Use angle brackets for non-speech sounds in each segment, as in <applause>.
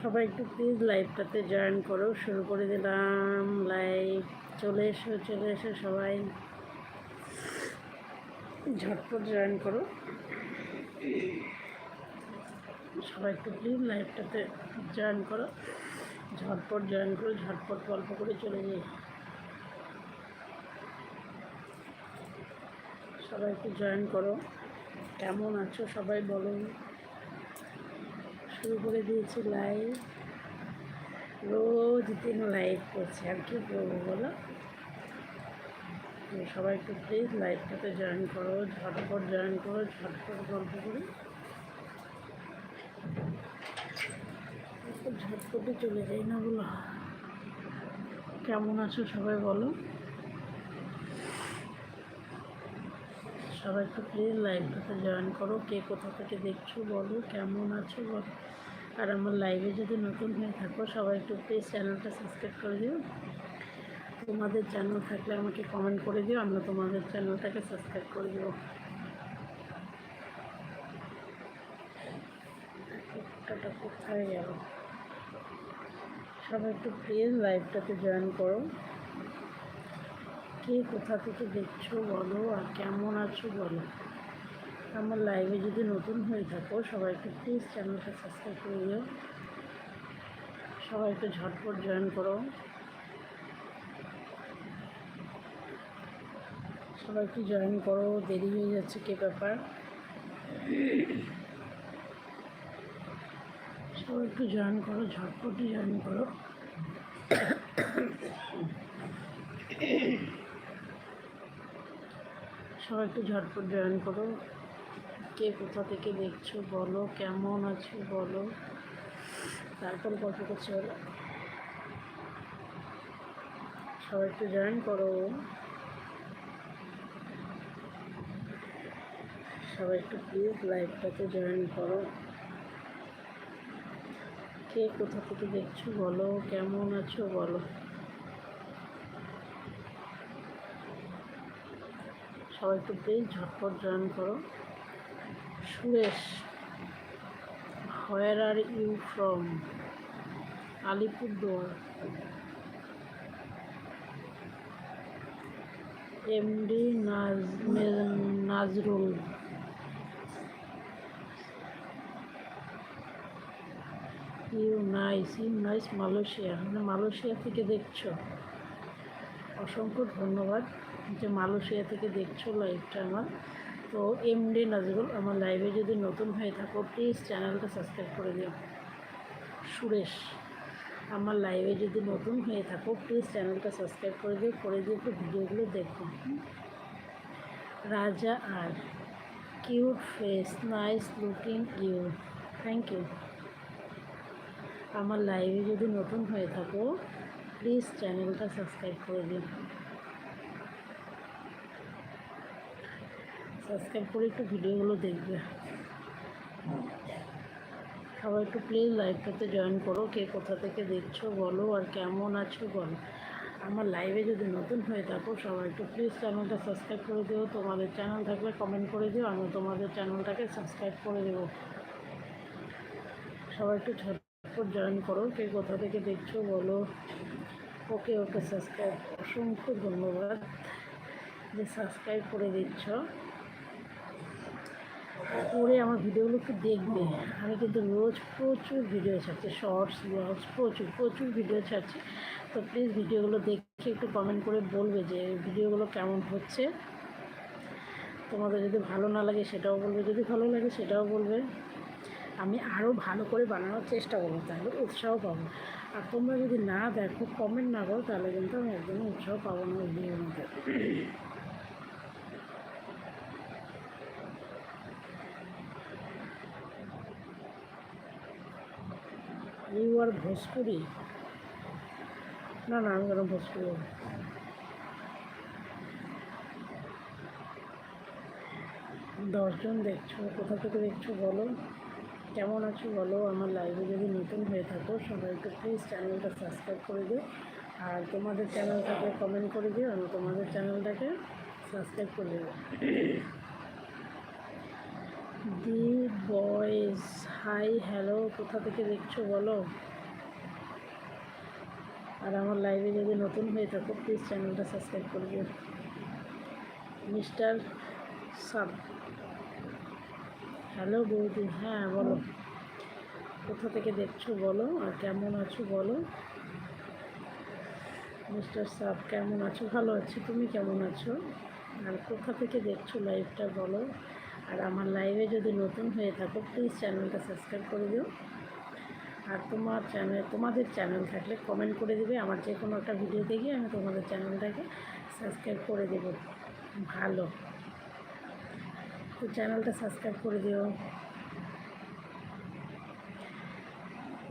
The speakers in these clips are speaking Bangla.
সবাই একটু প্লিজ লাইভটাতে জয়েন করো। শুরু করে দিলাম লাইভ চলে এসো চলে এসো সবাই। ঝটপট জয়েন করো। সবাই একটু প্লিজ লাইভটাতে জয়েন করো। ঝটপট জয়েন করো, ঝটপট গল্প করে চলে যাই। সবাই একটু জয়েন করো। কেমন আছো সবাই বলো শুরু করে দিয়েছি লাইভ রোজ দিন লাইভ করছি। আর কি করব বলো? সবাই একটু প্লিজ লাইভটাতে জয়েন করো, ঝটপট জয়েন করো, ঝটপট গল্প করে। ঝটপটে চলে যাই না বলো? কেমন আছো সবাই বলো? সবাই একটু প্লিজ লাইভটাতে জয়েন করো। কে কোথা থেকে দেখছ বলো, কেমন আছো বলো। আর আমার লাইভে যদি নতুন হয়ে থাকো, সবাই একটু প্লিজ চ্যানেলটা সাবস্ক্রাইব করে দিও। তোমাদের চ্যানেল থাকলে আমাকে কমেন্ট করে দিও, আমরা তোমাদের চ্যানেলটাকে সাবস্ক্রাইব করে দেবো। কোথায় গেল? সবাই একটু প্লিজ লাইভটাতে জয়েন করো। কে কোথা থেকে দেখছ বলো আর কেমন আছো বলো। আমার লাইভে যদি নতুন হয়ে থাকো, সবাইকে প্লিজ চ্যানেলটা সাবস্ক্রাইব করে দিও। সবাইকে ঝটপট জয়েন করো। সবাইকে জয়েন করো, দেরি হয়ে যাচ্ছে কে ব্যাপার। সবাই একটু জয়েন করো, ঝটপটই জয়েন করো। সবাই একটু ঝটপট জয়েন করো। কে কোথা থেকে দেখছ বলো, কেমন আছো বলো। তারপর গল্প করছে বলো সবাই একটু জয়েন করো। সবাই একটু প্লিজ লাইভটাতে জয়েন করো। কে কোথা থেকে দেখছ বলো, কেমন আছো বলো। সবাই প্লিজ ঝটপট জয়েন করো। Suresh, where are you from? Alipurduar. MD Naz Nazrul. You nice you nice Malaysia. মানে মালয়েশিয়া থেকে দেখছ। অসংখ্য ধন্যবাদ। যে মালয়েশিয়া থেকে দেখছ লাইভটা আমার, তো এমডি নাজরুল আমার লাইভে যদি নতুন হয়ে থাকো প্লিজ চ্যানেলটা সাবস্ক্রাইব করে দিও। সুরেশ, আমার লাইভে যদি নতুন হয়ে থাকো প্লিজ চ্যানেলটা সাবস্ক্রাইব করে দিও, করে দিয়ে একটু ভিডিওগুলো দেখো। রাজা আর cute face nice looking you thank you আমার লাইভে যদি নতুন হয়ে থাকো প্লিজ চ্যানেলটা সাবস্ক্রাইব করে দিন সাবস্ক্রাইব করে একটু ভিডিওগুলো দেখবে। সবাই একটু প্লিজ লাইভটাতে জয়েন করো, কে কোথা থেকে দেখছ বলো আর কেমন আছো বলো। আমার লাইভে যদি নতুন হয়ে থাকো, সবাই একটু প্লিজ চ্যানেলটা সাবস্ক্রাইব করে দিও, তোমাদের চ্যানেল থাকলে কমেন্ট করে দিও আমি তোমাদের চ্যানেলটাকে সাবস্ক্রাইব করে দেবো। সবাই একটু ঝটপট জয়েন করো, কে কোথা থেকে দেখছ বলো। ওকে ওকে সাবস্ক্রাইব অসংখ্য ধন্যবাদ যে সাবস্ক্রাইব করে দিচ্ছ। করে আমার ভিডিওগুলো একটু দেখবে। আমি কিন্তু রোজ প্রচুর ভিডিও ছাড়ছি শর্টস ব্লগস প্রচুর প্রচুর ভিডিও ছাড়ছি। তো প্লিজ ভিডিওগুলো দেখে একটু কমেন্ট করে বলবে যে ভিডিওগুলো কেমন হচ্ছে। তোমাদের যদি ভালো না লাগে সেটাও বলবে, যদি ভালো লাগে সেটাও বলবে। আমি আরও ভালো করে বানানোর চেষ্টা করব, তাহলে উৎসাহ পাবো। আর তোমরা যদি না দেখো কমেন্ট না করো, তাহলে কিন্তু আমি একদমই উৎসাহ পাবো না ভিডিওর মধ্যে। ইউ আর ভোজপুরি না না আমি কেন ভোজপুরি দশজন দেখছ, কোথা থেকে দেখছ বলো? কেমন আছো বলো? আমার লাইভে যদি নতুন হয়ে থাকো সবাই একটু প্লিজ চ্যানেলটা সাবস্ক্রাইব করে দিও। আর তোমাদের চ্যানেলটাকে কমেন্ট করে দিও, আমি তোমাদের চ্যানেলটাকে সাবস্ক্রাইব করে দেবো দি বয়েজ হাই, হ্যালো, কোথা থেকে দেখছ বলো? আর আমার লাইভে যদি নতুন হয়ে থাকো প্লিজ চ্যানেলটা সাবস্ক্রাইব করে দিও। Mister sub. হ্যালো বৌদি হ্যাঁ বলো। কোথা থেকে দেখছ বলো, আর কেমন আছো বলো? মিস্টার সাব, কেমন আছো? ভালো আছি, তুমি কেমন আছো? আর কোথা থেকে দেখছ লাইভটা বলো? আর আমার লাইভে যদি নতুন হয়ে থাকো প্লিজ চ্যানেলটা সাবস্ক্রাইব করে দিও। আর তোমার চ্যানেল তোমাদের চ্যানেল থাকলে কমেন্ট করে দেবে। আমার যে কোনো একটা ভিডিও দেখে আমি তোমাদের চ্যানেলটাকে সাবস্ক্রাইব করে দেব। ভালো। তো চ্যানেলটা সাবস্ক্রাইব করে দিও।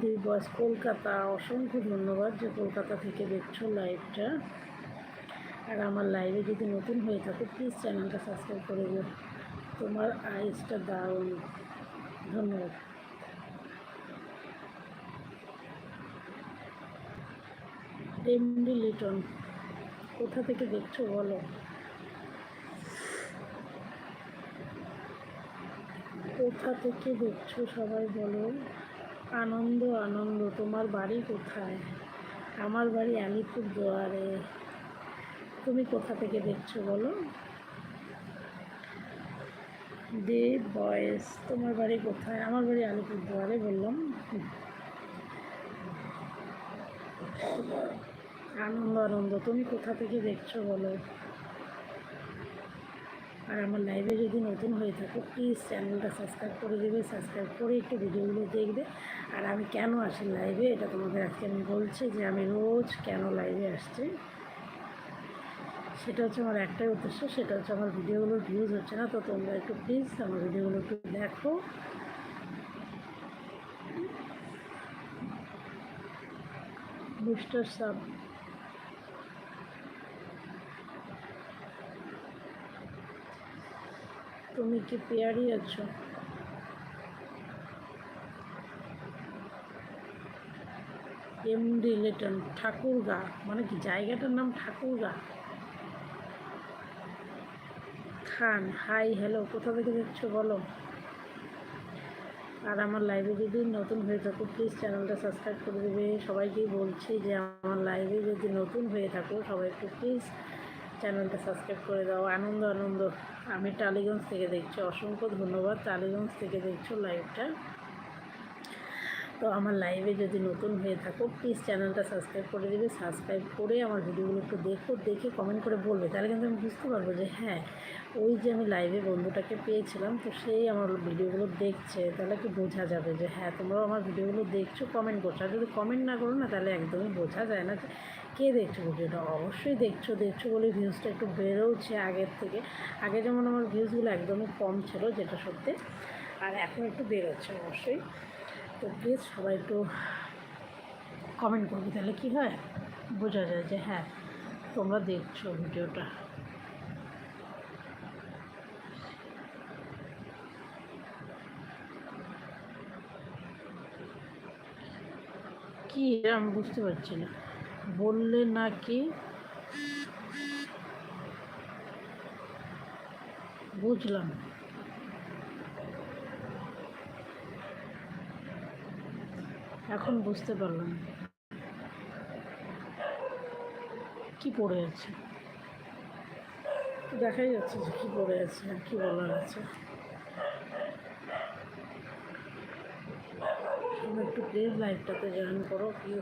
দুই বয়স কলকাতা, অসংখ্য ধন্যবাদ যে কলকাতা থেকে দেখছ লাইভটা আর আমার লাইভে যদি নতুন হয়ে থাকো প্লিজ চ্যানেলটা সাবস্ক্রাইব করে দিও। তোমার আইসটা দারুণ ধন্যবাদ। এমডি লিটন, কোথা থেকে দেখছ বলো? কোথা থেকে দেখছ সবাই বলো? আনন্দ আনন্দ, তোমার বাড়ি কোথায়? আমার বাড়ি আলিপুর দুয়ারে তুমি কোথা থেকে দেখছ বলো? দেব বয়েস। তোমার বাড়ি কোথায়? আমার বাড়ি আলিপুর দুয়ারে বললাম। আনন্দ আনন্দ, তুমি কোথা থেকে দেখছ বলো? আর আমার লাইভে যদি নতুন হয়ে থাকো প্লিজ চ্যানেলটা সাবস্ক্রাইব করে দেবে সাবস্ক্রাইব করে একটু ভিডিওগুলো দেখবে। আর আমি কেন আসি লাইভে এটা তোমাদের আজকে আমি বলছি যে আমি রোজ কেন লাইভে আসছি? সেটা হচ্ছে আমার একটাই উদ্দেশ্য, সেটা হচ্ছে আমার ভিডিওগুলোর ভিউজ হচ্ছে না, তো তোমরা একটু প্লিজ আমার ভিডিওগুলো একটু দেখো। বুস্টার সাব তুমি কি পেয়ারি আছো? এমডি লেটন ঠাকুরগা মানে কি জায়গাটার নাম ঠাকুরগা? খান। হাই হ্যালো কোথা থেকে দেখছ বলো? আর আমার লাইভে যদি নতুন হয়ে থাকো প্লিজ চ্যানেলটা সাবস্ক্রাইব করে দেবে। সবাইকেই বলছি যে আমার লাইভে যদি নতুন হয়ে থাকো সবাই একটু প্লিজ চ্যানেলটা সাবস্ক্রাইব করে দাও। আনন্দ আনন্দ। আমি টালিগঞ্জ থেকে দেখছি। অসংখ্য ধন্যবাদ। টালিগঞ্জ থেকে দেখছ লাইভটা তো আমার লাইভে যদি নতুন হয়ে থাকো প্লিজ চ্যানেলটা সাবস্ক্রাইব করে দেবে। সাবস্ক্রাইব করে আমার ভিডিওগুলো একটু দেখো, দেখে কমেন্ট করে বলবে। তাহলে কিন্তু আমি বুঝতে পারব যে হ্যাঁ ওই যে আমি লাইভে বন্ধুটাকে পেয়েছিলাম, তো সেই আমার ভিডিওগুলো দেখছে। তাহলে কি বোঝা যাবে যে হ্যাঁ তোমরাও আমার ভিডিওগুলো দেখছ কমেন্ট করছ। আর যদি কমেন্ট না করো না, তাহলে একদমই বোঝা যায় না কে দেখছ ভিডিওটা। অবশ্যই দেখছ দেখছ বলে ভিউজটা একটু বেরোচ্ছে আগের থেকে। আগে যেমন আমার ভিউজগুলো একদমই কম ছিল, যেটা সত্যি। আর এখন একটু বেরোচ্ছে, অবশ্যই। তো প্লিজ সবাই একটু কমেন্ট করবে, তাহলে কী হয়? বোঝা যায় যে হ্যাঁ তোমরা দেখছ ভিডিওটা। কি আমি বুঝতে পারছি না। বললে নাকি? বুঝলাম। এখন বুঝতে পারলাম। কি পড়ে আছে? দেখাই যাচ্ছে যে কী পড়ে আছে, কী বলার আছে। একটু প্লিজ লাইভটাতে জয়েন করো, কি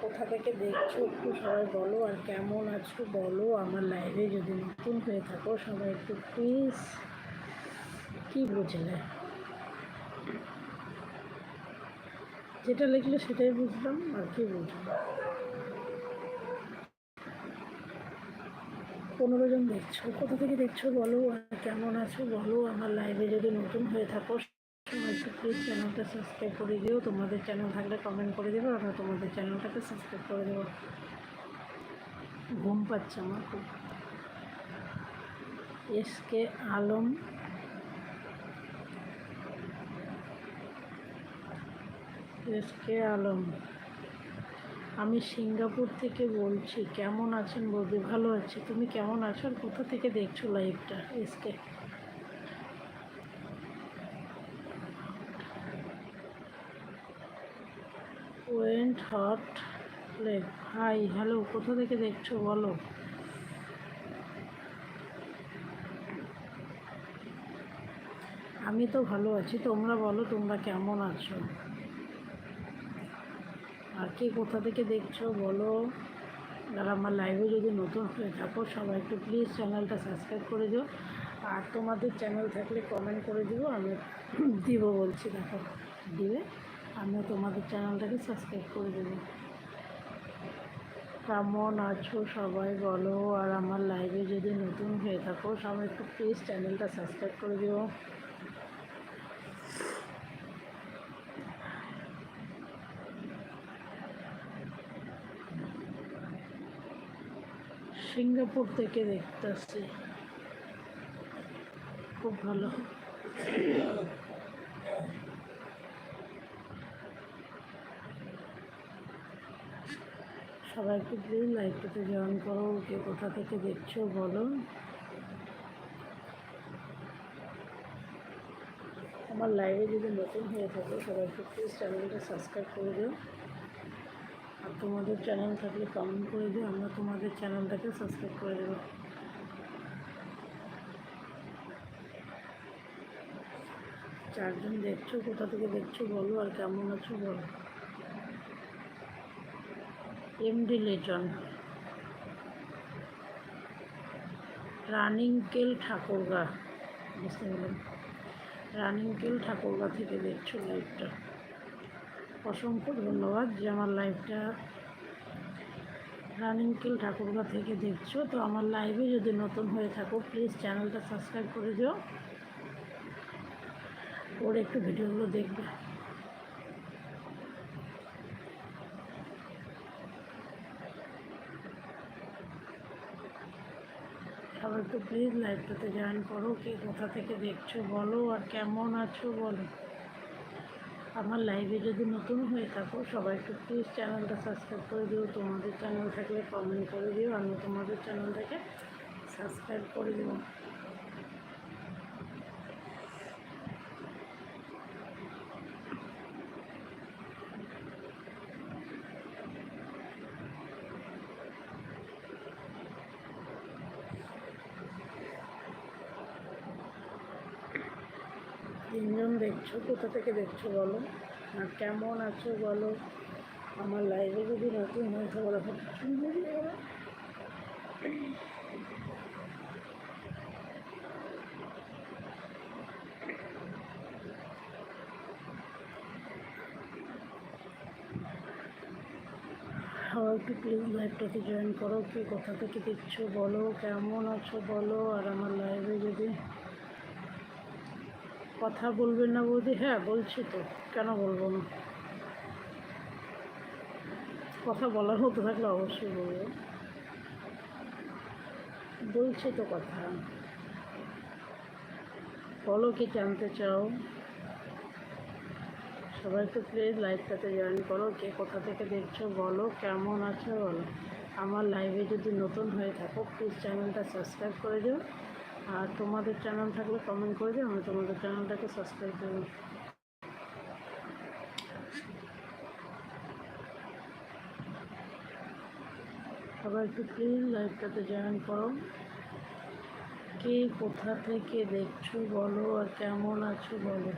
কোথা থেকে দেখছ, একটু সবাই বলো, আর কেমন আছো বলো, আমার লাইভে যদি নতুন হয়ে থাকো, সবাই একটু প্লিজ কী বুঝলে? যেটা লিখলে সেটাই বুঝলাম, আর কি বুঝলাম পনেরো জন দেখছ, কোথা থেকে দেখছ বলো, আর কেমন আছো বলো, আমার লাইভে যদি নতুন হয়ে থাকো একটু প্লিজ চ্যানেলটা সাবস্ক্রাইব করে দিও। তোমাদের চ্যানেল থাকলে কমেন্ট করে দেবো আমরা তোমাদের চ্যানেলটাকে সাবস্ক্রাইব করে দেবো ঘুম পাচ্ছে আমার খুব। S K Alam S K Alam, আমি সিঙ্গাপুর থেকে বলছি, কেমন আছেন বৌদি? ভালো আছি। তুমি কেমন আছো আর কোথা থেকে দেখছ লাইভটা এসকে ওয়েন্ট হট লেক। হাই, হ্যালো, কোথা থেকে দেখছ বলো? আমি তো ভালো আছি, তোমরা বলো, তোমরা কেমন আছো? আর কে কোথা থেকে দেখছ বলো? আর আমার লাইভে যদি নতুন হয়ে থাকো, সবাই একটু প্লিজ চ্যানেলটা সাবস্ক্রাইব করে দিও। আর তোমাদের চ্যানেল থাকলে কমেন্ট করে দিও, আমি <clears throat> দিব বলছি, দেখো দিবে আমিও তোমাদের চ্যানেলটাকে সাবস্ক্রাইব করে দেবো। কেমন আছো সবাই বলো? আর আমার লাইভে যদি নতুন হয়ে থাকো, সবাই একটু প্লিজ চ্যানেলটা সাবস্ক্রাইব করে দিও। সিঙ্গাপুর থেকে দেখতেছি। খুব ভালো। সবাই একটু প্লিজ লাইভটাতে জয়েন করো, কে কোথা থেকে দেখছ বলো। আমার লাইভে যদি নতুন হয়ে থাকে, সবাই একটু প্লিজ চ্যানেলটা সাবস্ক্রাইব করে দিও। আর তোমাদের চ্যানেল থাকলে কমেন্ট করে দিও, আমরা তোমাদের চ্যানেলটাকে সাবস্ক্রাইব করে দেবো। চারজন দেখছ, কোথা থেকে দেখছ বলো, আর কেমন আছো বলো। এমডি লেজন রানিং কেল ঠাকুরগা, বুঝতে পারলাম রানিং কেল ঠাকুরগা থেকে দেখছ লাইভটা অসংখ্য ধন্যবাদ যে আমার লাইভটা রানিং কিল ঠাকুরগা থেকে দেখছ। তো আমার লাইভে যদি নতুন হয়ে থাকো প্লিজ চ্যানেলটা সাবস্ক্রাইব করে দিও। ওর একটু ভিডিওগুলো দেখবে। সবাই একটু প্লিজ লাইভটাতে জয়েন করো। কে কোথা থেকে দেখছ বলো আর কেমন আছো বলো। আমার লাইভে যদি নতুন হয়ে থাকো, সবাই একটু প্লিজ চ্যানেলটা সাবস্ক্রাইব করে দিও। তোমাদের চ্যানেল থাকলে কমেন্ট করে দিও। আমি তোমাদের চ্যানেলটাকে সাবস্ক্রাইব করে দেবো। দেখছ কোথা থেকে দেখছ বলো? আর কেমন আছো বলো? আমার লাইভে যদি নতুন হয়ে সবাই একটু প্লিজ লাইভটাতে জয়েন করো, কে কোথা থেকে দেখছ বলো? কেমন আছো বলো? আর আমার লাইভে যদি কথা বলবেন না বৌদি? হ্যাঁ বলছি তো। কেন বলব না? কথা বলার মতো থাকলে অবশ্যই বলব। বলছি তো কথা। বলো কি জানতে চাও? সবাই একটু প্লিজ লাইভটাতে জয়েন করো। কে কোথা থেকে দেখছ বলো। কেমন আছো বলো। আমার লাইভে যদি নতুন হয়ে থাকো প্লিজ চ্যানেলটা সাবস্ক্রাইব করে দিও। আর তোমাদের চ্যানেল থাকলে কমেন্ট করে দিও, আমি তোমাদের চ্যানেলটাকে সাবস্ক্রাইব করব সবাই একটু প্লিজ লাইভটাতে জয়েন করো। কে কোথা থেকে দেখছ বলো আর কেমন আছো বলো।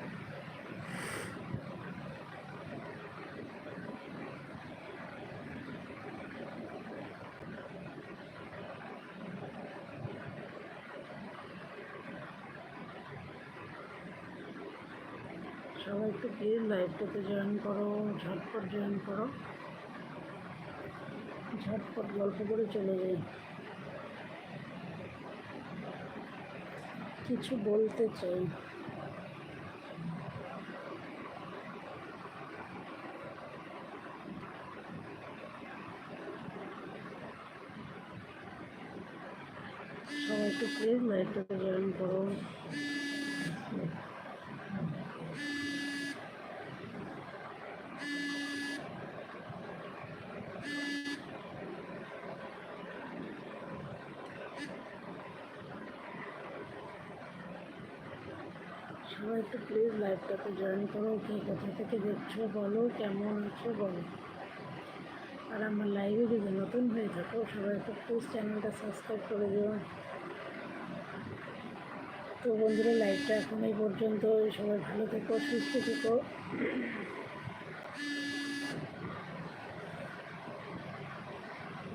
প্লিজ লাইভটাতে জয়েন করো, ঝটপট জয়েন করো। ঝটপট গল্প করে চলে যাই। কিছু বলতে চাই। সবাই একটু প্লিজ লাইভটাতে জয়েন করো। সবাই একটু প্লিজ লাইভটাতে জয়েন করো, কে কোথা থেকে দেখছ বলো, কেমন আছো বলো। আর আমার লাইভে যদি নতুন হয়ে থাকো, সবাই একটু প্লিজ চ্যানেলটা সাবস্ক্রাইব করে দিও। তো বন্ধুরা লাইভটা এখন এই পর্যন্ত। সবাই ভালো থেকো, সুস্থ থেকো।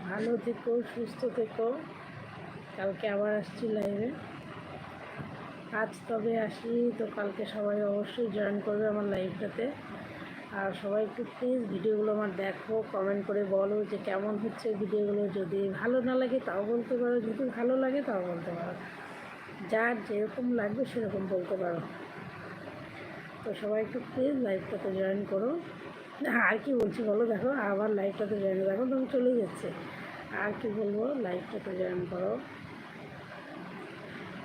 ভালো থেকো, সুস্থ থেকো। কালকে আবার আসছি লাইভে আজ তবে আসি, তো কালকে সবাই অবশ্যই জয়েন করবে আমার লাইভটাতে আর সবাই একটু প্লিজ ভিডিওগুলো আমার দেখো কমেন্ট করে বলো যে কেমন হচ্ছে ভিডিওগুলো। যদি ভালো না লাগে তাও বলতে পারো, যদি ভালো লাগে তাও বলতে পারো। যার যেরকম লাগবে সেরকম বলতে পারো। তো সবাই একটু প্লিজ লাইভটাতে জয়েন করো। আর কি বলছি বলো দেখো, আবার লাইভটাতে জয়েন দেখো তখন চলে যাচ্ছে। আর কি বলব লাইভটাতে জয়েন করো।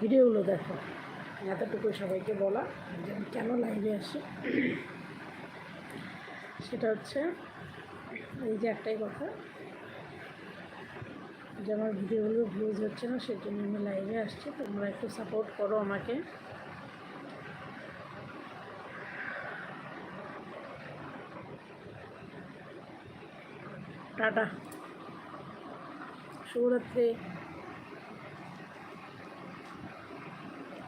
ভিডিওগুলো দেখো। এতটুকু সবাইকে বলা যে আমি কেন লাইভে আসি। সেটা হচ্ছে, এই যে একটাই কথা, যে আমার ভিডিওগুলো ভিউজ হচ্ছে না সেই জন্য আমি লাইভে আসছি। তোমরা একটু সাপোর্ট করো আমাকে। টাটা। শুভরাত্রি।